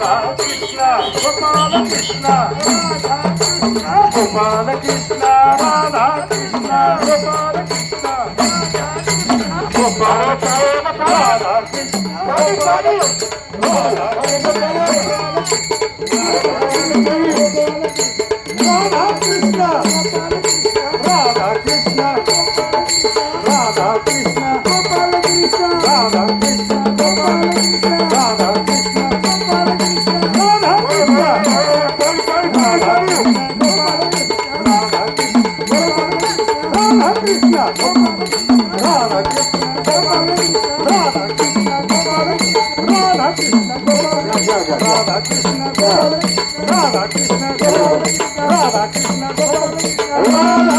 Radha Krishna Gopala Krishna Gopala Krishna Radha Krishna Gopala Krishna Gopala Radha Krishna Radha Krishna Radha Krishna Krishna Radha Krishna Radhakrishna Radhakrishna Radhakrishna Radhakrishna